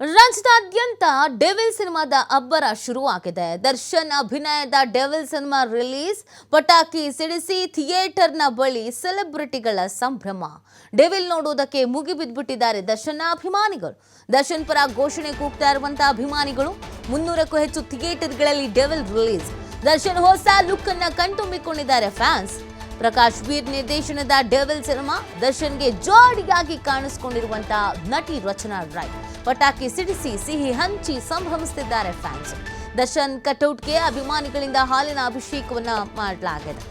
ರಾಜ್ಯದಾದ್ಯಂತ ಡೆವಿಲ್ ಸಿನಿಮಾದ ಅಬ್ಬರ ಶುರುವಾಗಿದೆ. ದರ್ಶನ್ ಅಭಿನಯದ ಡೆವಿಲ್ ಸಿನಿಮಾ ರಿಲೀಸ್, ಪಟಾಕಿ ಸಿಡಿಸಿ, ಥಿಯೇಟರ್ನ ಬಳಿ ಸೆಲೆಬ್ರಿಟಿಗಳ ಸಂಭ್ರಮ. ಡೆವಿಲ್ ನೋಡುವುದಕ್ಕೆ ಮುಗಿಬಿದ್ಬಿಟ್ಟಿದ್ದಾರೆ ದರ್ಶನ ಅಭಿಮಾನಿಗಳು. ದರ್ಶನ್ ಪರ ಘೋಷಣೆ ಕೂಗ್ತಾ ಇರುವಂತಹ ಅಭಿಮಾನಿಗಳು, ಮುನ್ನೂರಕ್ಕೂ ಹೆಚ್ಚು ಥಿಯೇಟರ್ಗಳಲ್ಲಿ ಡೆವಿಲ್ ರಿಲೀಸ್. ದರ್ಶನ್ ಹೊಸ ಲುಕ್ ಅನ್ನ ಕಣ್ತುಂಬಿಕೊಂಡಿದ್ದಾರೆ ಫ್ಯಾನ್ಸ್. ಪ್ರಕಾಶ್ ವೀರ್ ನಿರ್ದೇಶನದ ಡೆವಿಲ್ ಸಿನಿಮಾ ದರ್ಶನ್ಗೆ ಜೋಡಿಯಾಗಿ ಕಾಣಿಸಿಕೊಂಡಿರುವಂತಹ ನಟಿ ರಚನಾ ರಾಯ್. ಪಟಾಕಿ ಸಿಡಿಸಿ ಸಿಹಿ ಹಂಚಿ ಸಂಭ್ರಮಿಸುತ್ತಿದ್ದಾರೆ ಫ್ಯಾನ್ಸ್ ದರ್ಶನ್ ಕಟೌಟ್ಗೆ ಅಭಿಮಾನಿಗಳಿಂದ ಹಾಲಿನ ಅಭಿಷೇಕವನ್ನ ಮಾಡಲಾಗಿದೆ.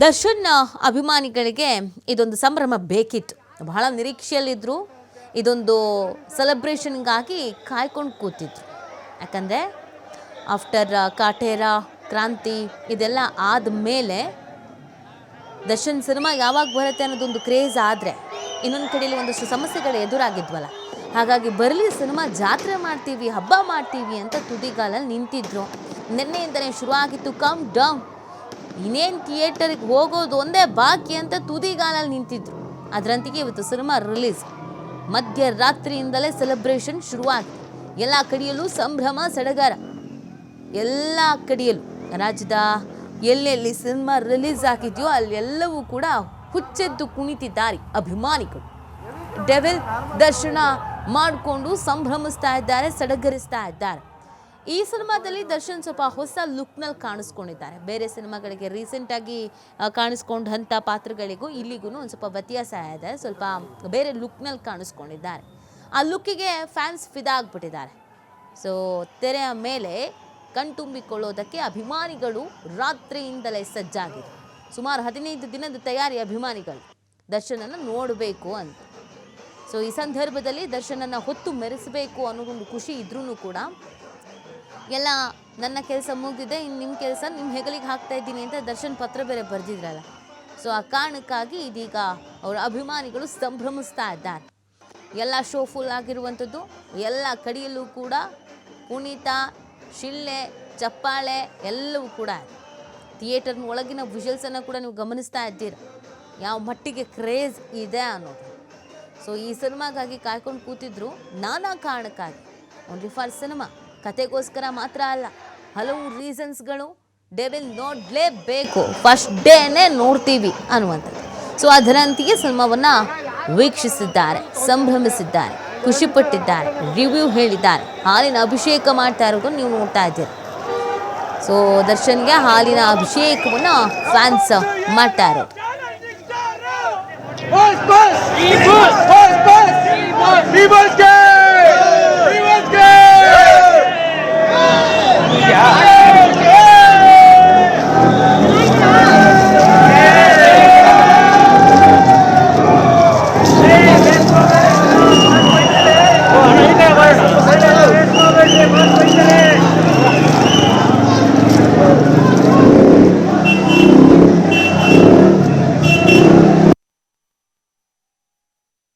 ದರ್ಶನ್ ಅಭಿಮಾನಿಗಳಿಗೆ ಇದೊಂದು ಸಂಭ್ರಮ ಬೇಕಿತ್ತು. ಬಹಳ ನಿರೀಕ್ಷೆಯಲ್ಲಿದ್ದರು ಇದೊಂದು ಸೆಲೆಬ್ರೇಷನ್ಗಾಗಿ ಕಾಯ್ಕೊಂಡು ಕೂತಿದ್ರು. ಯಾಕಂದರೆ ಆಫ್ಟರ್ ಕಾಟೇರ, ಕ್ರಾಂತಿ ಇದೆಲ್ಲ ಆದಮೇಲೆ ದರ್ಶನ್ ಸಿನಿಮಾ ಯಾವಾಗ ಬರುತ್ತೆ ಅನ್ನೋದೊಂದು ಕ್ರೇಜ್ ಆದರೆ ಇನ್ನೊಂದು ಕಡೆಯಲ್ಲಿ ಒಂದಷ್ಟು ಸಮಸ್ಯೆಗಳು ಎದುರಾಗಿದ್ವಲ್ಲ. ಹಾಗಾಗಿ ಬರಲಿ ಸಿನಿಮಾ ಜಾತ್ರೆ ಮಾಡ್ತೀವಿ, ಹಬ್ಬ ಮಾಡ್ತೀವಿ ಅಂತ ತುದಿಗಾಲಲ್ಲಿ ನಿಂತಿದ್ರು. ನಿನ್ನೆಯಿಂದಲೇ ಶುರುವಾಗಿತ್ತು ಕಮ್ ಡೌನ್ ಇನ್ನೇನು ಥಿಯೇಟರ್ಗೆ ಹೋಗೋದು ಒಂದೇ ಬಾಕಿ ಅಂತ ತುದಿಗಾಲಲ್ಲಿ ನಿಂತಿದ್ರು. ಅದರಂತಿಗೆ ಇವತ್ತು ಸಿನಿಮಾ ರಿಲೀಸ್ ಮಧ್ಯರಾತ್ರಿಯಿಂದಲೇ ಸೆಲೆಬ್ರೇಷನ್ ಶುರುವಾಗಿದೆ. ಎಲ್ಲ ಕಡೆಯಲ್ಲೂ ಸಂಭ್ರಮ, ಸಡಗರ. ಎಲ್ಲ ಕಡೆಯಲ್ಲೂ. ರಾಜ್ಯದ ಎಲ್ಲೆಲ್ಲಿ ಸಿನಿಮಾ ರಿಲೀಸ್ ಆಗಿದೆಯೋ ಅಲ್ಲೆಲ್ಲವೂ ಕೂಡ ಹುಚ್ಚೆದ್ದು ಕುಣಿತಿದ್ದಾರೆ ಅಭಿಮಾನಿಗಳು. ಡೆವಿಲ್ ದರ್ಶನ ಮಾಡಿಕೊಂಡು ಸಂಭ್ರಮಿಸ್ತಾ ಇದ್ದಾರೆ, ಸಡಗರಿಸ್ತಾ ಇದ್ದಾರೆ. ಈ ಸಿನಿಮಾದಲ್ಲಿ ದರ್ಶನ್ ಸ್ವಲ್ಪ ಹೊಸ ಲುಕ್ನಲ್ಲಿ ಕಾಣಿಸ್ಕೊಂಡಿದ್ದಾರೆ. ಬೇರೆ ಸಿನಿಮಾಗಳಿಗೆ ರೀಸೆಂಟಾಗಿ ಕಾಣಿಸ್ಕೊಂಡಂಥ ಪಾತ್ರಗಳಿಗೂ ಇಲ್ಲಿಗೂ ಒಂದು ಸ್ವಲ್ಪ ವ್ಯತ್ಯಾಸ ಇದೆ. ಸ್ವಲ್ಪ ಬೇರೆ ಲುಕ್ನಲ್ಲಿ ಕಾಣಿಸ್ಕೊಂಡಿದ್ದಾರೆ. ಆ ಲುಕ್ಕಿಗೆ ಫ್ಯಾನ್ಸ್ ಫಿದಾ ಆಗಿಬಿಟ್ಟಿದ್ದಾರೆ. ಸೊ ತೆರೆಯ ಮೇಲೆ ಕಣ್ತುಂಬಿಕೊಳ್ಳೋದಕ್ಕೆ ಅಭಿಮಾನಿಗಳು ರಾತ್ರಿಯಿಂದಲೇ ಸಜ್ಜಾಗಿದೆ ಸುಮಾರು ಹದಿನೈದು ದಿನದ ತಯಾರಿ ಅಭಿಮಾನಿಗಳು. ದರ್ಶನನ್ನು ನೋಡಬೇಕು ಅಂತ. ಸೊ ಈ ಸಂದರ್ಭದಲ್ಲಿ ದರ್ಶನನ ಹೊತ್ತು ಮೆರೆಸಬೇಕು ಒಂದು ಖುಷಿ ಇದ್ರೂ ಕೂಡ, ಎಲ್ಲ, ನನ್ನ ಕೆಲಸ ಮುಗಿದಿದೆ ಇನ್ನು ನಿಮ್ಮ ಕೆಲಸ ನಿಮ್ಮ ಹೆಗಲಿಗೆ ಹಾಕ್ತಾ ಇದ್ದೀನಿ ಅಂತ ದರ್ಶನ್ ಪತ್ರ ಬೇರೆ ಬರೆದಿದ್ರಲ್ಲ. ಸೊ ಆ ಕಾರಣಕ್ಕಾಗಿ ಇದೀಗ ಅವರ ಅಭಿಮಾನಿಗಳು ಸಂಭ್ರಮಿಸ್ತಾ ಇದ್ದಾರೆ. ಎಲ್ಲ ಶೋ ಫುಲ್ ಆಗಿರುವಂಥದ್ದು, ಎಲ್ಲ ಕಡೆಯಲ್ಲೂ ಕೂಡ ಕುಣಿತ ಶಿಳ್ಳೆ, ಚಪ್ಪಾಳೆ ಎಲ್ಲವೂ ಕೂಡ ಥಿಯೇಟರ್ನ ಒಳಗಿನ ವಿಷಲ್ಸನ್ನು ಕೂಡ ನೀವು ಗಮನಿಸ್ತಾ ಇದ್ದೀರ? ಯಾವ ಮಟ್ಟಿಗೆ ಕ್ರೇಜ್ ಇದೆ ಅನ್ನೋದು. ಸೊ ಈ ಸಿನಿಮಾಗಾಗಿ ಕಾಯ್ಕೊಂಡು ಕೂತಿದ್ರು ನಾನಾ ಕಾರಣಕ್ಕಾಗಿ. ಓನ್ಲಿ ಫಾರ್ ಸಿನಿಮಾ ಕತೆಗೋಸ್ಕರ ಮಾತ್ರ ಅಲ್ಲ. ಹಲವು ರೀಸನ್ಸ್ಗಳು ಡೇ ವಿಲ್ ನೋಡಲೇಬೇಕು. ಫಸ್ಟ್ ಡೇನೇ ನೋಡ್ತೀವಿ ಅನ್ನುವಂಥದ್ದು. ಸೊ ಅದರಂತೆಯೇ ಸಿನಿಮಾವನ್ನು ವೀಕ್ಷಿಸಿದ್ದಾರೆ, ಸಂಭ್ರಮಿಸಿದ್ದಾರೆ. ಖುಷಿಪಟ್ಟಿದ್ದಾರೆ ರಿವ್ಯೂ ಹೇಳಿದ್ದಾರೆ ಹಾಲಿನ ಅಭಿಷೇಕ ಮಾಡ್ತಾ ಇರೋದು ನೀವು ನೋಡ್ತಾ ಇದ್ದೀರಿ ಸೊ ದರ್ಶನ್ಗೆ ಹಾಲಿನ ಅಭಿಷೇಕವನ್ನು ಫ್ಯಾನ್ಸ್ ಮಾಡ್ತಾ ಇರೋದು